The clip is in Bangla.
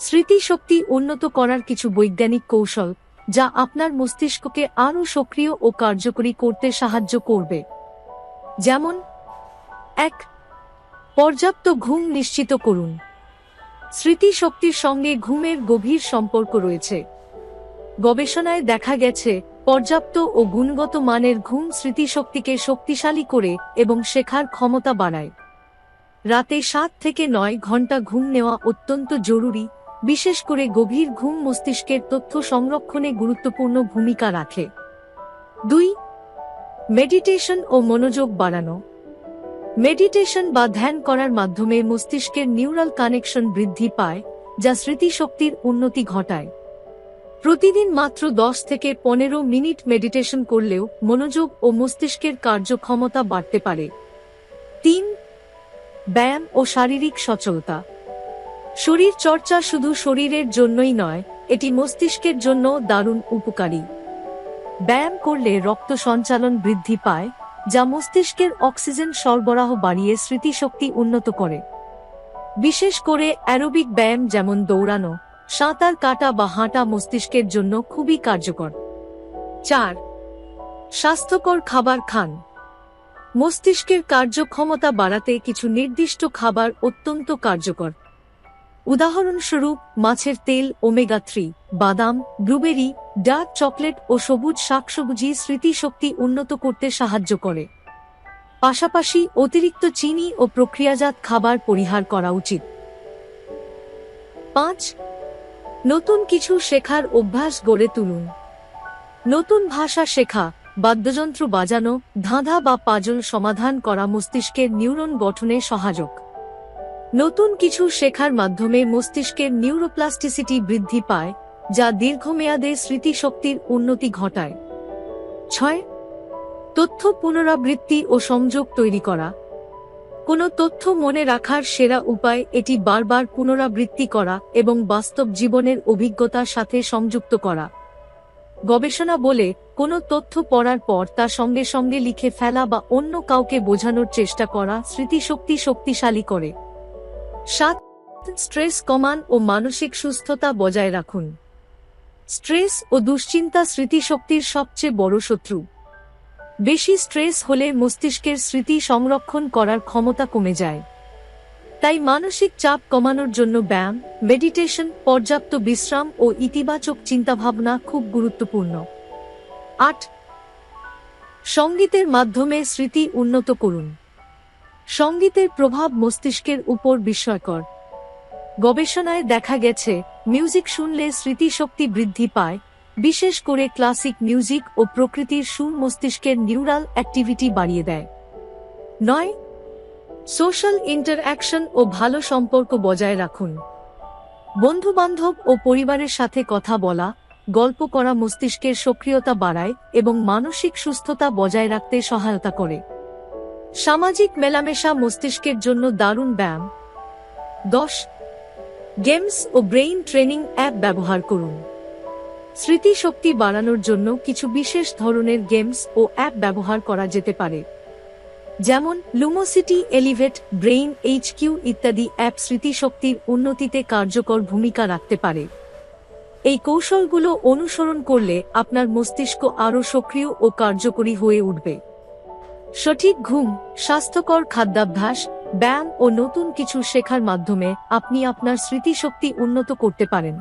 স্মৃতিশক্তি উন্নত করার কিছু বৈজ্ঞানিক কৌশল, যা আপনার মস্তিষ্ককে আরও সক্রিয় ও কার্যকরী করতে সাহায্য করবে। যেমন, এক, পর্যাপ্ত ঘুম নিশ্চিত করুন। স্মৃতিশক্তির সঙ্গে ঘুমের গভীর সম্পর্ক রয়েছে। গবেষণায় দেখা গেছে, পর্যাপ্ত ও গুণগত মানের ঘুম স্মৃতিশক্তিকে শক্তিশালী করে এবং শেখার ক্ষমতা বাড়ায়। রাতে সাত থেকে নয় ঘণ্টা ঘুম নেওয়া অত্যন্ত জরুরি বিশেষ করে গভীর ঘুম মস্তিষ্কের তথ্য সংরক্ষণে গুরুত্বপূর্ণ ভূমিকা রাখে। দুই, মেডিটেশন ও মনোযোগ বাড়ানো। মেডিটেশন বা ধ্যান করার মাধ্যমে মস্তিষ্কের নিউরাল কানেকশন বৃদ্ধি পায়, যা স্মৃতিশক্তির উন্নতি ঘটায়। প্রতিদিন মাত্র দশ থেকে পনেরো মিনিট মেডিটেশন করলেও মনোযোগ ও মস্তিষ্কের কার্যক্ষমতা বাড়তে পারে। তিন, ব্যায়াম ও শারীরিক সচলতা। শরীর চর্চা শুধু শরীরের জন্যই নয়, এটি মস্তিষ্কের জন্য দারুণ উপকারী। ব্যায়াম করলে রক্ত সঞ্চালন বৃদ্ধি পায়, যা মস্তিষ্কের অক্সিজেন সরবরাহ বাড়িয়ে স্মৃতিশক্তি উন্নত করে। বিশেষ করে অ্যারোবিক ব্যায়াম যেমন দৌড়ানো, সাঁতার কাটা বা হাঁটা মস্তিষ্কের জন্য খুবই কার্যকর। চার, স্বাস্থ্যকর খাবার খান। মস্তিষ্কের কার্যক্ষমতা বাড়াতে কিছু নির্দিষ্ট খাবার অত্যন্ত কার্যকর। উদাহরণস্বরূপ, মাছের তেল, ওমেগা থ্রি, বাদাম, ব্লুবেরি, ডার্ক চকলেট ও সবুজ শাকসবজি স্মৃতিশক্তি উন্নত করতে সাহায্য করে। পাশাপাশি অতিরিক্ত চিনি ও প্রক্রিয়াজাত খাবার পরিহার করা উচিত। পাঁচ, নতুন কিছু শেখার অভ্যাস গড়ে তুলুন। নতুন ভাষা শেখা, বাদ্যযন্ত্র বাজানো, ধাঁধা বা পাজল সমাধান করা মস্তিষ্কের নিউরন গঠনে সহায়ক। নতুন কিছু শেখার মাধ্যমে মস্তিষ্কের নিউরোপ্লাস্টিসিটি বৃদ্ধি পায়, যা দীর্ঘমেয়াদে স্মৃতিশক্তির উন্নতি ঘটায়। ছয়, তথ্য পুনরাবৃত্তি ও সংযোগ তৈরি করা। কোনো তথ্য মনে রাখার সেরা উপায় এটি বারবার পুনরাবৃত্তি করা এবং বাস্তব জীবনের অভিজ্ঞতার সাথে সংযুক্ত করা। গবেষণা বলে, কোনো তথ্য পড়ার পর তা সঙ্গে সঙ্গে লিখে ফেলা বা অন্য কাউকে বোঝানোর চেষ্টা করা স্মৃতিশক্তি শক্তিশালী করে। সাত, স্ট্রেস কমান ও মানসিক সুস্থতা বজায় রাখুন। স্ট্রেস ও দুশ্চিন্তা স্মৃতিশক্তির সবচেয়ে বড় শত্রু। বেশি স্ট্রেস হলে মস্তিষ্কের স্মৃতি সংরক্ষণ করার ক্ষমতা কমে যায়। তাই মানসিক চাপ কমানোর জন্য ব্যায়াম, মেডিটেশন, পর্যাপ্ত বিশ্রাম ও ইতিবাচক চিন্তাভাবনা খুব গুরুত্বপূর্ণ। আট, সঙ্গীতের মাধ্যমে স্মৃতি উন্নত করুন। সঙ্গীতের প্রভাব মস্তিষ্কের উপর বিস্ময়কর। গবেষণায় দেখা গেছে, মিউজিক শুনলে স্মৃতিশক্তি বৃদ্ধি পায়, বিশেষ করে ক্লাসিক মিউজিক ও প্রকৃতির সুর মস্তিষ্কের নিউরাল অ্যাক্টিভিটি বাড়িয়ে দেয়। নয়, সোশ্যাল ইন্টারঅ্যাকশন ও ভালো সম্পর্ক বজায় রাখুন। বন্ধুবান্ধব ও পরিবারের সাথে কথা বলা, গল্প করা মস্তিষ্কের সক্রিয়তা বাড়ায় এবং মানসিক সুস্থতা বজায় রাখতে সহায়তা করে। সামাজিক মেলামেশা মস্তিষ্কের জন্য দারুণ ব্যায়াম। দশ, গেমস ও ব্রেইন ট্রেনিং অ্যাপ ব্যবহার করুন। স্মৃতিশক্তি বাড়ানোর জন্য কিছু বিশেষ ধরনের গেমস ও অ্যাপ ব্যবহার করা যেতে পারে। যেমন লুমোসিটি এলিভেট ব্রেইন এইচকিউ ইত্যাদি অ্যাপ স্মৃতিশক্তির উন্নতিতে কার্যকর ভূমিকা রাখতে পারে। এই কৌশলগুলো অনুসরণ করলে আপনার মস্তিষ্ক আরও সক্রিয় ও কার্যকরী হয়ে উঠবে। সঠিক ঘুম, স্বাস্থ্যকর খাদ্যাভ্যাস, ব্যায়াম ও নতুন কিছু শেখার মাধ্যমে আপনি আপনার স্মৃতিশক্তি উন্নত করতে পারেন।